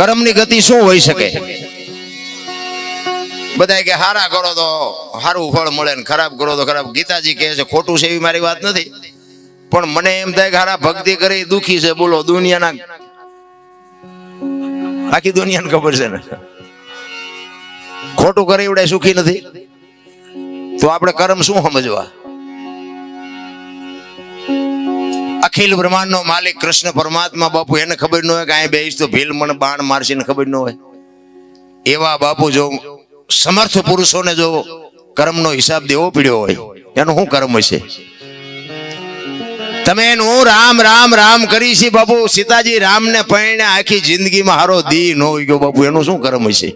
કર્મની ગતિ શું હોઈ શકે? બધા કે હારા કરો તો સારું ફળ મળે ને ખરાબ કરો તો ખરાબ. ગીતાજી કહે છે, ખોટું છે એવી મારી વાત નથી. પણ મને એમ થાય કે હારા ભક્તિ કરી, દુખી છે, બોલો, દુનિયાના આખી દુનિયાને ખબર છે ને? ખોટું કરી એવડે સુખી નથી. તો આપણે કર્મ શું સમજવા? અખિલ બ્રહ્માંડ નો માલિક કૃષ્ણ પરમાત્મા બાપુ, એને ખબર ન હોય કે અહીં બેસ તો ભીલ મને બાણ મારશે ને ખબર ન હોય. એવા બાપુ જો સમર્થ પુરુષોને જો કર્મનો હિસાબ દેવો પડ્યો હોય, એનું શું કર્મ હશે? તમે એનું રામ રામ રામ કરી છે બાપુ. સીતાજી રામને પરણે આખી જિંદગીમાં હારો દી ન હોય ગયો બાપુ. એનું શું કર્મ હશે?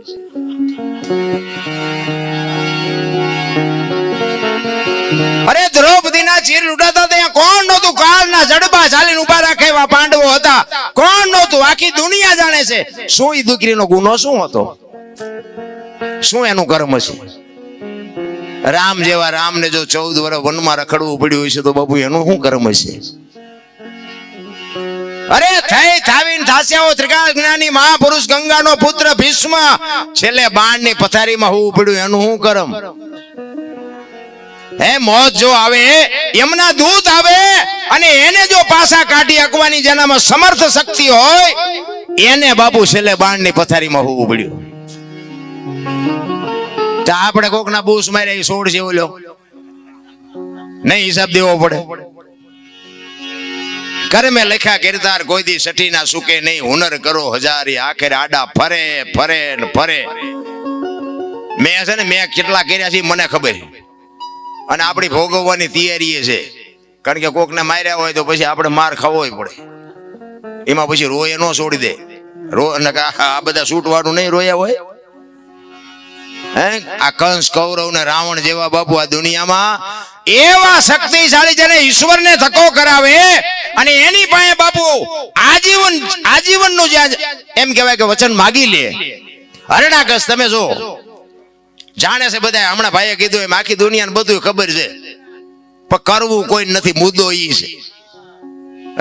અરે દ્રૌપદીના ચીર લૂંટાતા ત્યાં કોણ ચાલીને ઊભા એવા પાંડવો હતા. કોણ નહોતું? આખી દુનિયા જાણે છે. શું ઈ દીકરીનો ગુનો શું હતો? શું એનું કર્મ છે? રામ જેવા રામને જો ચૌદ વર્ષ વનમાં રખડવું પડ્યું છે તો બાપુ, એનું શું કર્મ છે? અરે થઈ થાવીને થાસ્યાઓ ત્રિકાળ જ્ઞાની મહાપુરુષ ગંગાનો પુત્ર ભીષ્મ છેલ્લે બાણની પથારીમાં હોવું પડ્યું. એનું શું કર્મ? હે, મોત જો આવે એમના દૂત આવે અને એને જો પાસા કાઢી અકવાની જેનામાં સમર્થ શક્તિ હોય, એને બાપુ છેલ્લે બાણની પથારીમાં હોવું પડ્યું. તો આપણે કોકના બૂસ માર્યા એ જેવો ઓલ્યો નહીં હિસાબ દેવો પડે. કર્મે લખ્યા કિરદાર કોઈ દી સઠી ના સુકે નહીં, હુનર કરો હજારી, આખરે આડા ફરે ફરે ને ફરે. મેં છે ને, મેં કેટલા કર્યા છે મને ખબર. અને આપણી ભોગવવાની તૈયારી છે. કારણ કે કોકને માર્યા હોય તો પછી આપણે માર ખાવો પડે. એમાં પછી રોય ન છોડી દે. રો આ બધા છૂટવાનું નહીં રોયા હોય. આ કંસ, કૌરવ ને રાવણ જેવા બાપુ આ દુનિયામાં એવા શક્તિશાળી જેને ઈશ્વરને ધક્કો કરાવે અને એની પાસે બાપુ આજીવન, આજીવનનું જે આ- એમ કહેવાય કે વચન માગી લે. હરણાકસ તમે જો જાણે છે બધા હમણાં ભાઈએ કીધું એમ, આખી દુનિયાને બધું ખબર છે. પણ કરવું કોઈ નથી, મુદ્દો ઈ છે.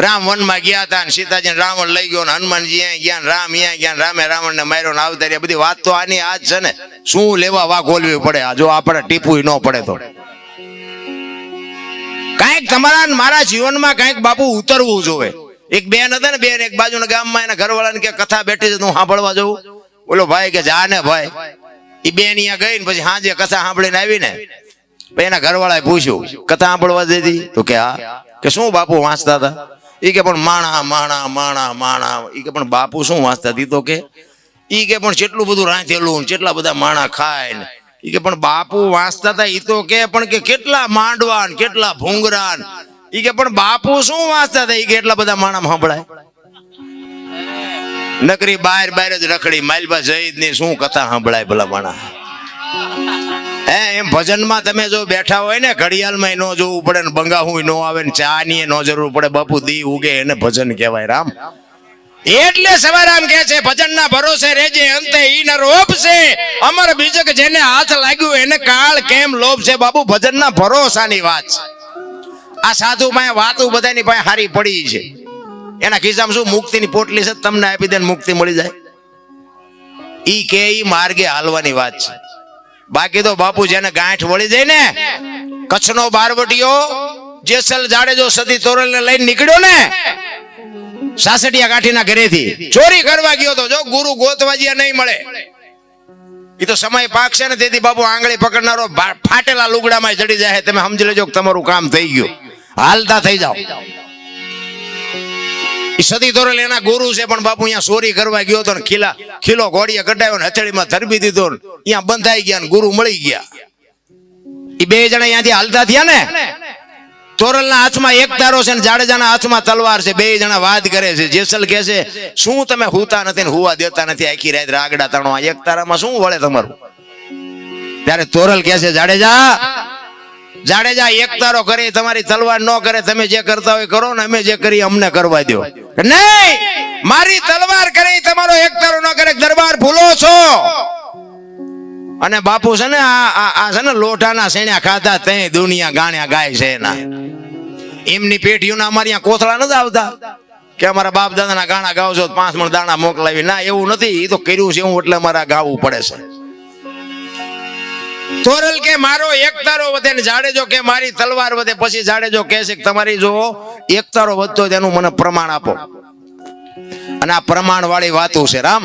રામ વનમાં ગયા હતા સીતાજી રાવણ લઈ ગયો હનુમાનજી ગયા રામ અહીંયા ગયા રામે રાવણ ને માર્યો આવતા બધી વાત તો આની આ જ છે ને. શું લેવા વાઘ ઓલવી પડે? જો આપણે ટીપું ન પડે તો. કાંઈક તમારા મારા જીવનમાં કાંઈક બાપુ ઉતરવું જોવે. એક બેન હતા ને, બેન એક બાજુના ગામમાં એના ઘરવાળાને કે કથા બેઠી છે, તું સાંભળવા જવું બોલો ભાઈ કે જા ને ભાઈ એ અહીંયા ગઈ ને પછી હાજે કથા સાંભળીને આવીને એના ઘરવાળાએ પૂછ્યું, કથા સાંભળવા દીધી તો કે, હા. કે શું બાપુ વાંચતા હતા? એ કે, પણ માણા માણા માણા માણા. એ કે, પણ બાપુ શું વાંચતા હતી તો કે, ઈ કે, પણ કેટલું બધું રાંધેલું કેટલા બધા માણા ખાય ને. ઈ કે, પણ બાપુ વાંચતા હતા ઈ તો કે, પણ કે કેટલા માંડવા ને કેટલા ભૂંગરા ને. ઈ કે, પણ બાપુ શું વાંચતા હતા ઈ કે, એટલા બધા માણા સંભળાય. નકરી બહાર બહાર જ રખડી, માલબા જઈદની શું કથા સંભળાય ભલા માણા હે, એમ ભજનમાં તમે જો બેઠા હોય ને ઘડિયાળમાં ન જોવું પડે ને બંગાહું ન આવે ને ચા ની ન જરૂર પડે, બાપુ દી ઉગે એને ભજન કહેવાય, રામ. એટલે સવારામ કહે છે, ભજનના ભરોસે રેજે અંતે ઈ ન રોપશે અમર બીજક જેને હાથ લાગ્યું, એને કાળ કેમ લોભ છે? બાબુ ભજનના ભરોસાની વાત છે. આ સાધુ પાસે વાતું બધાની પાસે હારી પડી છે. એના ખિસ્સામાં શું? મુક્તિની પોટલી છે, તમને આપી દે મુક્તિ મળી જાય. ઈ કે માર્ગે હાલવાની વાત છે. બાકી તો બાપુ જેને ગાંઠ વળી જાય ને, કચ્છનો બારવટીયો જેસલ જાડેજો સતી તોરલ ને લઈને નીકળ્યો ને સાસડિયા કાઠીના ઘરેથી ચોરી કરવા ગયો તો જો ગુરુ ગોતવાજીયા નહીં મળે. એ તો સમય પાક છે ને, તેથી બાપુ આંગળી પકડનારો ફાટેલા લુગડામાં ચડી જાય તમે સમજી લેજો તમારું કામ થઈ ગયું. હાલતા થઈ જાઓ. સતી તોરલ એના ગુરુ છે, પણ બાપુ અહીંયા ચોરી કરવા ગયો તો ને ખીલા, ખીલો ઘોડીએ કઢાયો ને હથેળીમાં ધરબી દીધો ને અહીંયા બંધાઈ ગયા ને ગુરુ મળી ગયા. એ બે જણા અહીંયાથી હાલતા થયા ને? તોરલના હાથમાં એક તારો છે ને જાડેજાના હાથમાં તલવાર છે, બે જણા વાદ કરે છે. જેસલ કહે છે, શું તમે હુતા નથી ને હુવા દેતા નથી? આખી રાત રાગડા તણો એક તારામાં શું વળે તમારું? ત્યારે તોરલ કહે છે, જાડેજા જાડેજા, એક તારો કરે, તમારી તલવાર ન કરે, તમે જે કરતા હોય કરો ને, અમે જે કરીએ અમને કરવા દો નહીં! મારી તલવાર કરે, તમારો એક તારો ન કરે દરબાર ભૂલો છો. અને બાપુ છે ને, આ આ- છે ને, લોઢાના સેણ્યા ખાધા તે દુનિયા ગાણ્યા ગાય છે એના. એમની પેઢીઓના અમારે કોથળા નથી આવતા. કે અમારા બાપ દાદાના ગાણા ગાવ છો પાંચ મણ દાણા મોકલાવી. ના, એવું નથી. એ તો કર્યું છે હું એટલે અમારા ગાવું પડે છે. તોરલ કે મારો એકતારો વધે ને જાડેજો કે મારી તલવાર વધે, પછી જાડેજો કહે છે તમારી જો એકતારો વધતો તેનું મને પ્રમાણ આપો. અને આ પ્રમાણ વાળી વાતો છે, રામ.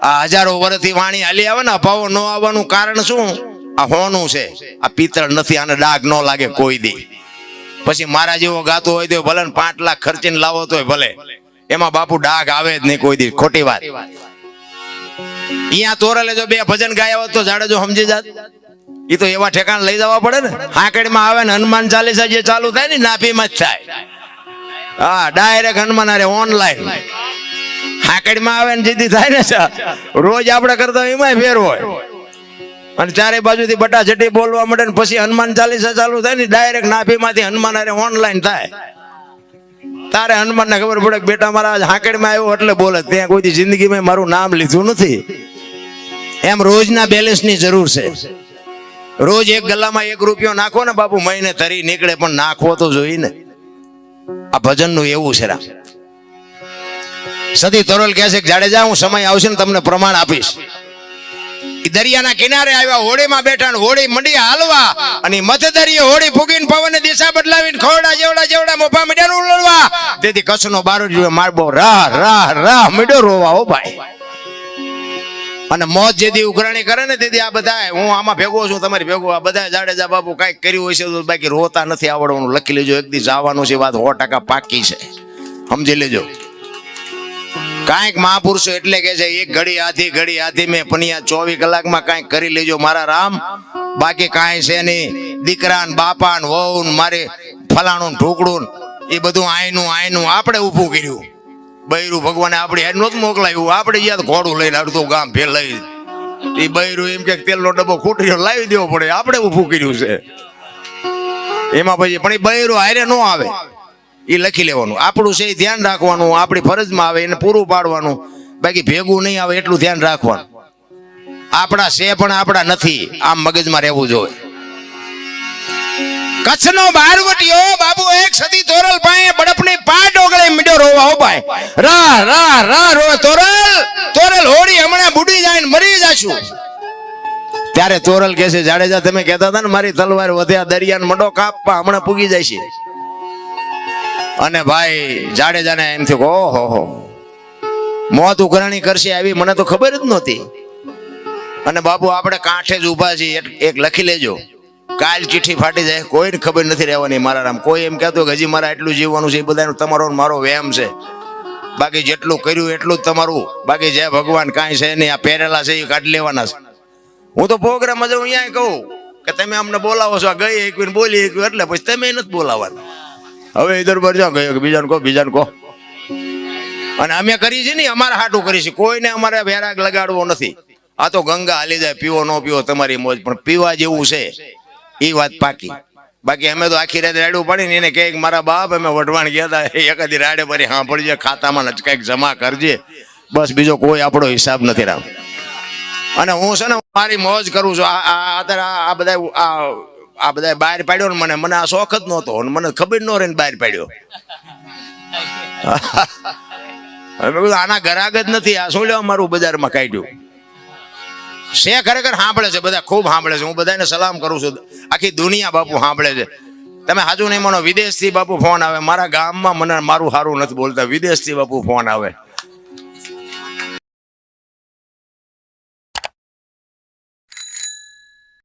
આ હજારો વર્ષથી વાણી હાલી આવે ને અભાવો ન આવવાનું કારણ શું? આ હોનું છે. આ પિત્તળ નથી, આને ડાઘ ન લાગે કોઈ દી. પછી મારા જેવો ગાતો હોય તો ભલે પાંચ લાખ ખર્ચીને લાવો તોય ભલે. એમાં બાપુ ડાઘ આવે જ નહીં કોઈ દી. ખોટી વાત. અહીંયા તોરલે જો બે ભજન ગાયા હોત તો જાડેજો સમજી જાત. એ તો એવા ઠેકાણ લઈ જવા પડે ને. હાંકડીમાં આવે ને હનુમાન ચાલીસા જે ચાલુ થાય ને નાભીમાં જ થાય. હા ડાયરેક્ટ હનુમાન અરે ઓનલાઈન હાંકડીમાં આવે ને જીદી થાય ને રોજ આપણે કરતા હોય એમાંય ફેર હોય. અને ચારે બાજુથી બટા જટી બોલવા માટે ને પછી હનુમાન ચાલીસા ચાલુ થાય ને ડાયરેક્ટ નાભીમાંથી હનુમાન અરે ઓનલાઈન થાય. તારે હનુમાન ને ખબર પડે બેટા મારા હાંકડીમાં આવ્યો એટલે બોલે, ત્યાં કોઈ જિંદગીમાં મારું નામ લીધું નથી. એમ રોજના બેલેન્સની જરૂર છે. રોજ એક ગલ્લામાં એક રૂપિયો નાખો ને બાપુ, મહિને તરી નીકળે, પણ નાખવો તો જોઈએ ને. આ ભજનનું એવું છે રામ. સતી તરોલ કહે છે જાડેજા હું સમય આવશે ને તમને પ્રમાણ આપીશ. દરિયાના કિનારે આવ્યા હોળીમાં બેઠા ને હોળી મંડી હાલવા, અને ઈ મધ દરિયે હોળી ફૂગીને પવને દિશા બદલાવીને ખોડા જેવડા જેવડા મોફા મીડિયા ઉલળવા. તેથી કચ્છનો બારો જોયો મારબો, રાહ રાહ રાહ મીડો રોવા હો ભાઈ. અને મોત જેથી ઉઘરાણી કરે ને તેથી આ બધા હું આમાં ભેગો છું, તમારી ભેગો, આ બધા જાડેજા બાપુ કાંઈક કર્યું હશે તો બાકી રોતા નથી આવડવાનું. લખી લેજો, એક દી જવાનું છે, વાત સો ટકા પાકી છે. સમજી લેજો. કાંઈક મહાપુરુષો એટલે કે છે, એક ઘડી, આધી ઘડી, આધી મેં પનિયા ચોવીસ કલાકમાં કાંઈક કરી લેજો મારા રામ બાકી કાંઈ છે નહીં. દીકરા ને બાપા ને વહુ ને મારે ફલાણું ઢોકળું એ બધું આયનું આયનું આપણે ઊભું કર્યું. બૈરું ભગવાને આપણે હેડ નહોતું મોકલાયું. આપણે જ્યાં ઘોડું લઈને અડધું ગામ ફેર લઈ એ બૈરું એમ કે તેલનો ડબ્બો ખૂટ્યો લાવી દેવો પડે. આપણે ઊભું કર્યું છે. એમાં પછી પણ એ બૈરું હારે ન આવે. એ લખી લેવાનું. આપણું છે એ ધ્યાન રાખવાનું. આપણી ફરજમાં આવે, એને પૂરું પાડવાનું. બાકી ભેગું નહીં આવે એટલું ધ્યાન રાખવાનું. આપણા છે પણ આપણા નથી. આમ મગજમાં રહેવું જોઈએ. કચ્છનો બારવટીયો બાબુ, એક સદી તોરલ પાસે બડપની પા ડોગળે મીડો રોવા ભાઈ રા રા રા રો તોરલ તોરલ હોડી હમણાં બુડી જાય ને મરી જાશું. ત્યારે તોરલ કહે છે, જાડેજા, તમે કહેતા હતા ને, મારી તલવાર વધ્યા, દરિયાને મડો કાપવા હમણાં પૂગી જાય છે. અને ભાઈ, જાડેજાને એમ થયું ઓહો, હો. મોત ઉઘરાણી કરશે આવી, મને તો ખબર જ નહોતી. અને બાપુ આપણે કાંઠે જ ઊભા છીએ એક લખી લેજો. કાલ ચિઠ્ઠી ફાટી જાય, કોઈને ખબર નથી રહેવાની મારા નામ કોઈ એમ કહેતો કે હજી મારે એટલું જીવવાનું છે, એ બધાનો તમારો મારો વ્યાયામ છે. બાકી જેટલું કર્યું એટલું જ તમારું. બાકી જય ભગવાન કાંઈ છે નહીં, આ પહેરેલા છે, એ કાઢી લેવાના છે. હું તો પ્રોગ્રામ જ અહીંયા કહું કે તમે અમને બોલાવો છો ગઈ એક વાર બોલી એક એટલે પછી તમે નથી બોલાવાના. હવે ઇધર પર જાઓ ગયો બીજાને કહો બીજાને કહો. અને અમે કરી છે ને, અમારા હાટું કરી છે. કોઈને અમારે વેરાગ લગાડવો નથી. આ તો ગંગા હાલી જાય, પીવો ન પીવો તમારી મોજ, પણ પીવા જેવું છે. એ વાત પાકી. બાકી અમે તો આખી રાત રાડું પડીને એને કહે મારા બાપ અમે વઢવાણ ગયા હતા એકાદી રાડે પડી સાંભળજે, ખાતામાં જ કંઈક જમા કરજે. બસ બીજો કોઈ આપણો હિસાબ નથી રામ. અને હું છે ને મારી મોજ કરું છું. આ અત્યારે આ- બધા આ આ બધા બહાર પાડ્યો ને મને. મને આ શોખ જ નહોતો. મને ખબર ન રહીને બહાર પાડ્યો. હવે મેં કીધું, આના ગરાગ જ નથી. આ શું લેવા મારું બજારમાં કાઢ્યું? છે, ખરેખર સાંભળે છે, બધા ખૂબ સાંભળે છે. હું બધાને સલામ કરું છું. આખી દુનિયા બાપુ સાંભળે છે. તમે હાજુ નહીં માનો, વિદેશથી બાપુ ફોન આવે. મારા ગામમાં મને મારું સારું નથી બોલતા. વિદેશથી બાપુ ફોન આવે.